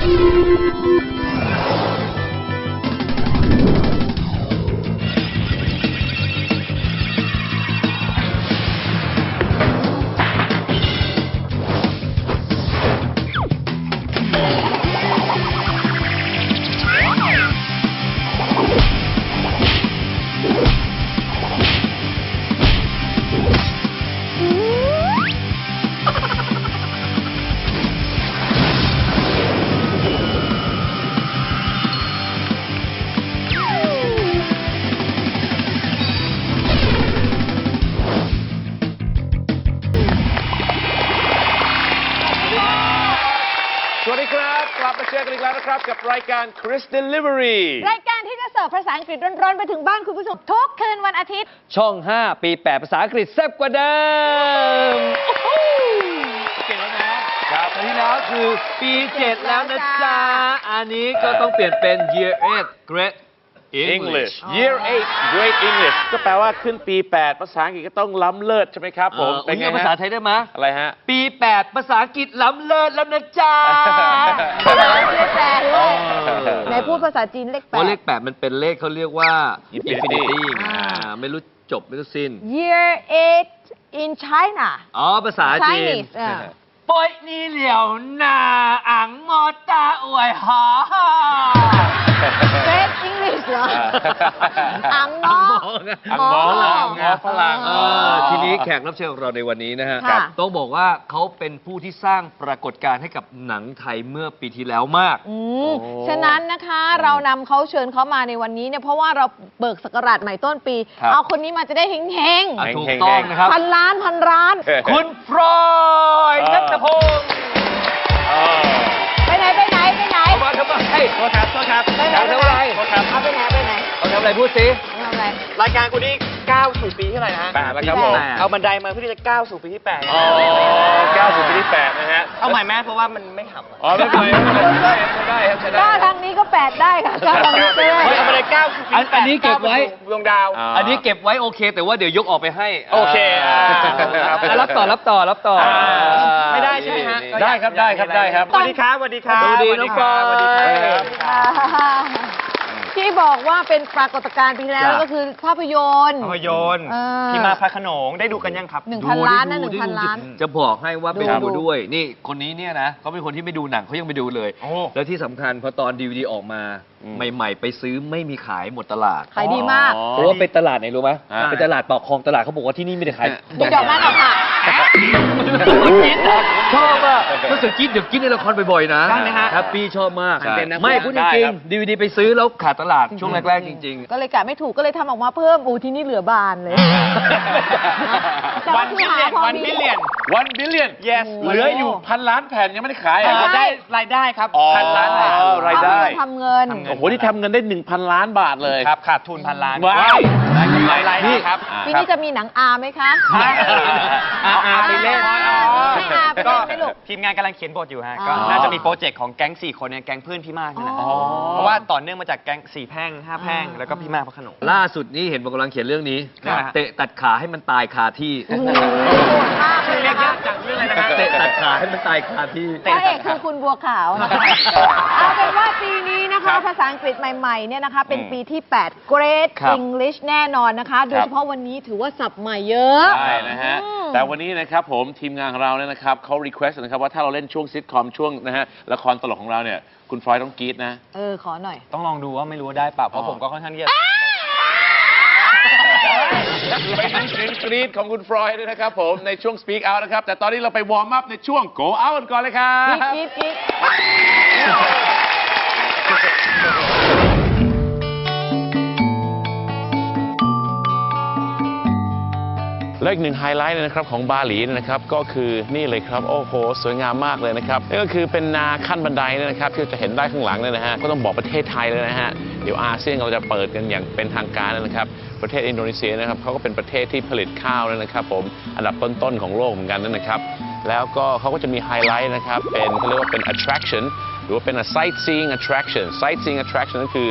ส ดีครับ กลับมาเจอกันอีกแล้วนะครับ กับรายการ Chris Delivery รายการที่จะเสิร์ฟภาษาอังกฤษร้อนๆ ไปถึงบ้านคุณผู้ชมทุกคืนวันอาทิตย์ ช่อง 5 ปี 8 ภาษาอังกฤษแซ่บกว่าเดิมเก่งแล้วนะครับคราวที่แล้วคือปี 7 แล้วนะจ๊ะ อันนี้ก็ต้องเปลี่ยนเป็น year 8 great English English Year 8 Great English ก็แปลว่าขึ้นปี 8 ภาษาอังกฤษก็ต้องล้ำเลิศใช่ไหมครับผม เป็นไงฮะภาษาไทยได้ไหมอะไรฮะ ปี 8 ภาษาอังกฤษล้ำเลิศแล้วนะจ๊ะ เลขแปดด้วยเออไหนพูดภาษาจีนเลขเพแปราะดเลข 8 มันเป็นเลขเขาเรียกว่า Infinity infinity อ่าอ่า ไม่รู้จบไม่รู้สิ้น year eight in China อ๋อ ภาษาจีน Chinese อ่าปอยนี่เหลียวนาอังมอตาอวยหา Great English เหรออังมออังมอฝรั่งอังมอฝรั่งเออทีนี้แขกรับเชิญของเราในวันนี้นะฮะค่ะ ต้องบอกว่าเขาเป็นผู้ที่สร้างปรากฏการณ์ให้กับหนังไทยเมื่อปีที่แล้วมาก อืมฉะนั้นนะคะเรานำเขาเชิญเขามาในวันนี้เนี่ยเพราะว่าเราเบิกสกราชใหม่ต้นปี ครับ เอาคนนี้มาจะได้เฮงเฮงอะเฮงๆถูกต้องนะครับพันล้านพันล้าน คุณฟรอยด์เออนัทพงศ์อ๋อ เอามาทำไมเฮ้ยโทษครับโทษครับไปไหนเอาทำอะไรโทษครับเอาไปไหนไปไหนเอาทำอะไรพูดสิเอาทำอะไร รายการคุณนี่ ก้าวสู่ปีที่เท่าไหร่นะฮะแปดแล้วครับผมแปดเอาบันไดมาเพื่อที่จะก้าวสู่ปีที่แปดอ๋อก้าวสู่ปีที่8นะฮะ เอาใหม่ไหมเพราะว่ามันไม่ขับอ๋อไม่เป็นไรไม่เป็นไรใช้ได้ครับใช้ได้ก้าวทางนี้ก็แปดได้ค่ะก้าวทางนี้ก็ได้เอาบันไดก้าวสู่ปีอันที่แปอัดนนี้เก็บไว้าวปสู่ดวงดาวอ่าอันนี้เก็บไว้โอเค แต่ว่าเดี๋ยวยกออกไปให้ โอเคอ่าอะรับต่อรับต่อรับต่ออ่าไม่ได้ใช่ไหมฮะ ได้ครับได้ครับได้ครับ สวัสดีครับสวัสดีครับสวัสดีน้องฟลอยสวัสดีครับอ่า ที่บอกว่าเป็นปรากฏการณ์ปีที่แล้วจ้ะ ก็คือภาพยนตร์ ภาพยนตร์เออ พี่มาพระโขนงได้ดูกันยังครับ หนึ่งพันล้านนะหดูนึ่งดิพันดูดิล้าน จะบอกให้ว่าไปดูดูดูด้วย นี่คนนี้เนี่ยนะเขาเป็นคนที่ไม่ดูหนังเขายังไปดูเลย โอ้ แล้วที่สำคัญพอตอนดีวดีออกมาอืมใหม่ ๆ ไปซื้อไม่มีขายหมดตลาดขายดีมากอ๋อเพราะว่าเป็นตลาดไหนรู้ไหมอ่าเป็นตลาดปากคลองตลาดเขาบอกว่าที่นี่ไม่ได้ขาย มีดอกไม้ดอกผักชอบอะก็สึกกินเดี๋ยวกินในละครบ่อยๆนะได้ไหมฮะแฮปปี้ชอบมาก ใช่เป็นนะไม่พูดจได้ริงครับ ดีวดีไปซื้อแล้วขาดตลาดช่วงแรกๆจริงก็เลยกะไม่ถูกก็เลยทำออกมาเพิ่มอูที่นี่เหลือบานเลยแต่วัว่านคือบิลหาเลียนพอวันมีบิลเลียน วันบิลเลียน yes เหลืออยู่พันล้านแผ่นยังไม่ได้ขายเอ่อะอได้รายได้ครับอ๋อ พันล้านบาทรายได้ ทำเงินทำเงิโอ้โหที่ทำเงินได้ 1,000 ล้านบาทเลย ครับขาดทุนพันล้านว้าว ได้กำไรรายได้ครับอ่าปีนี้จะมีหนังอาไหมคะอาอาไปเล่นอ๋อให้อาไปเล่นก็ไหมลูกทีมงานกำลังเขียนบทอยู่ฮะอ๋อก็น่าจะมีโปรเจกต์ของแก๊งสี่คนเนี่ยแก๊งเพื่อนพี่มากนี่แหละอ๋อ เพราะว่าต่อเนื่องมาจากแก๊งสี่แพร่งห้าแพร่งอ่าแล้วก็พี่มากพระโขนงๆล่าสุดนี้เห็นบอกกำลังเขียนเรื่องนี้ ครับ เตะตัดขาให้มันตายคาที่โอ้โหโหดมากเลชื่อยเรียนะกคะ ยากจัง เรื่องอะไรนะฮะเตะตัดขาให้มันตายคาที่พระเอกคือคุณบัวขาวนะคะ เอาเป็นว่าปีนี้นะครัคะ บภาษาอังกฤษใหม่ๆเนี่ยนะคะ เป็นอืมปีที่ 8 Great ครับ English แน่นอนนะคะ โดยเฉพาะวันนี้ถือว่าสับใหม่เยอะ ใช่นะฮะ อืม แต่วันนี้นะครับผมทีมงานของเราเนี่ยนะครับเขารีเควสต์นะครับว่าถ้าเราเล่นช่วงซิทคอมช่วงนะฮะละครตลกของเราเนี่ยคุณฟลอยด์ต้องกรี๊ดนะ เออ ขอหน่อย ต้องลองดูว่าไม่รู้ว่าได้เปล่าเพราะผมก็ค่อนข้างที่จะ ไปดูเสียงกรี๊ดของคุณฟรอยด์ด้วยนะครับผมในช่วง Speak Out นะครับ แต่ตอนนี้เราไปวอร์มอัพในช่วง Go Out กันก่อนเลยครักิ๊กบกิ๊กกิ๊ด และอีกหนึ่งไฮไลท์เลยนะครับของบาหลีนะครับก็คือนี่เลยครับโอ้โหสวยงามมากเลยนะครับนี่ก็คือเป็นนาขั้นบันไดนะครับที่จะเห็นได้ข้างหลังเนี่ยนะฮะก็ต้องบอกประเทศไทยเลยนะฮะเดี๋ยวอาเซียนเราจะเปิดกันอย่างเป็นทางการนะครับประเทศอินโดนีเซียนะครับเขาก็เป็นประเทศที่ผลิตข้าวนะครับผมอันดับต้นๆของโลกเหมือนกันนะครับแล้วก็เขาก็จะมีไฮไลท์นะครับเป็นเขาเรียกว่าเป็น attraction หรือว่าเป็น sightseeing attraction sightseeing attraction ก็คือ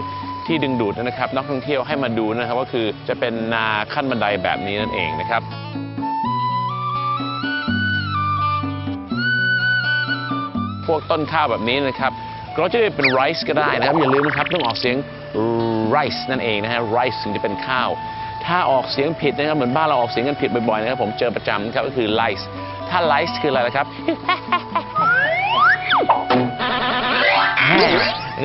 ที่ดึงดูดนะครับนักท่องเที่ยวให้มาดูนะครับก็คือจะเป็นนาขั้นบันไดแบบนี้นั่นเองนะครับ พวกต้นข้าวแบบนี้นะครับเราจะเรียกเป็น rice ก็ได้นะครับอย่าลืมนะครับต้องออกเสียง rice นั่นเองนะฮะ rice ถึงจะเป็นข้าว ถ้าออกเสียงผิดนะครับเหมือนบ้านเราออกเสียงกันผิดบ่อยๆนะครับผมเจอประจำครับก็คือ lice ถ้า lice คืออะไรนะครับ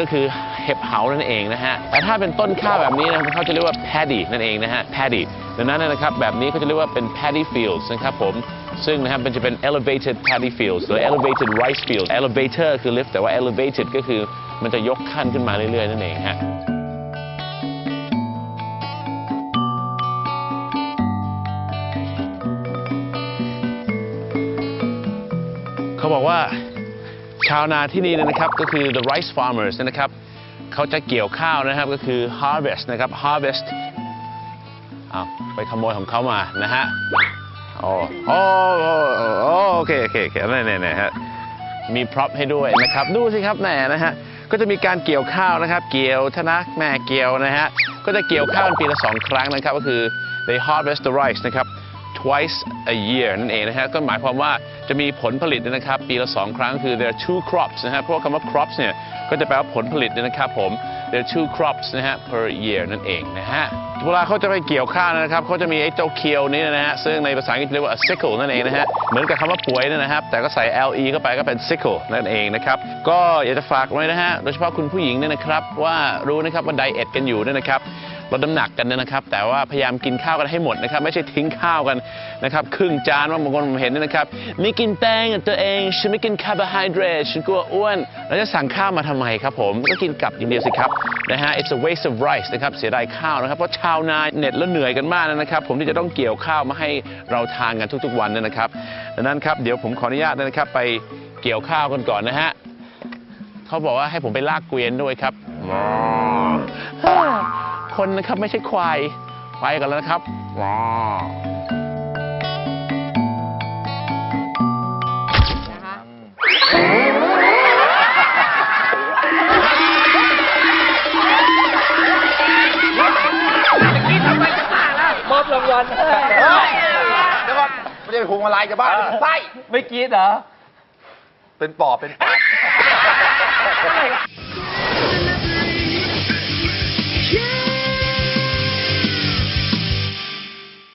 ก็คือเห็บเหานั่นเองนะฮะแต่ถ้าเป็นต้นข้าวแบบนี้นะครับเขาจะเรียกว่า paddy นั่นเองนะฮะ paddy ดังนั้นนะครับแบบนี้เขาจะเรียกว่าเป็น paddy fields นะครับผม ซึ่งนะครับมันจะเป็น elevated paddy fields หรือ elevated rice fields elevator คือ lift แต่ว่า elevated ก็คือมันจะยกขั้นขึ้นมาเรื่อยๆ นั่นเองฮะเขาบอกว่าชาวนาที่นี่นะครับก็คือ the rice farmers นะครับเขาจะเกี่ยวข้าวนะครับก็คือ harvest นะครับ harvest อ้าไปขโมยของเขามานะฮะอ๋อโอ้โอ้โอโอเคโอเคโอเคนี่นี่นี่ฮะมีพร็อพให้ด้วยนะครับดูสิครับแหน่นะฮะก็จะมีการเกี่ยวข้าวนะครับ เกี่ยวทนะแม่เกี่ยวนะฮะก็จะเกี่ยวข้าวกันปีละสองครั้งนะครับ ก็คือ they harvest the rice นะครับ twice a year นั่นเองนะฮะก็หมายความว่าจะมีผลผลิตนะครับ ปีละ 2 ครั้งคือ there are two crops นะฮะเพราะว่าคำว่า crops เนี่ยก็จะแปลว่าผลผลิตนะครับผม there are two crops นะฮะ per year นั่นเองนะฮะเวลาเขาจะไปเกี่ยวข้าวนะครับเขาจะมีไอ้เจ้าเคียวนี้นะฮะซึ่งในภาษาอังกฤษเรียกว่า a sickle นั่นเองนะฮะเหมือนกับคำว่าป่วยนยนะครับ แต่ก็ใส่ le เข้าไปก็เป็น sickle นั่นเองนะครับ ก็อยากจะฝากไว้นะฮะโดยเฉพาะคุณผู้หญิงเนี่ยนะครับว่ารู้นะครับว่าไดเอทกันอยู่เนี่ยนะครับ ลดน้ำหนักกันนะครับ แต่ว่าพยายามกินข้าวกันให้หมดนะครับ ไม่ใช่ทิ้งข้าวกันนะครับ ครึ่งจานว่าบางคนผมเห็นนะครับไม่กินแป้งตัวเองฉันไม่กินคาร์โบไฮเดรตฉันกลัวอ้วนแล้วจะสั่งข้าวมาทำไมครับผมก็กินกลับอย่างเดียวสิครับนะฮะ it's a waste of rice นะครับเสียดายข้าวนะครับเพราะชาวนาเหน็ดและเหนื่อยกันมากนะครับ ผมที่จะต้องเกี่ยวข้าวมาให้เราทานกันทุกๆวันนยนะครับดังนั้นครับเดี๋ยวผมขออนุญาตนะครับไปเกี่ยวข้าวกันก่อนนะฮะเขาบอกว่าให้ผมไปลากเกวียนด้วยครับ คนนะครับไม่ใช่ควาย ไปกันแล้วนะครับ ว้าวนะคะมอบรางวัลให้เดี๋ยวก่อนไม่ใช่พวงมาลัยจะบ้าเป็นไส้ไม่กรีดเหรอ เป็นปอบเป็นปอบ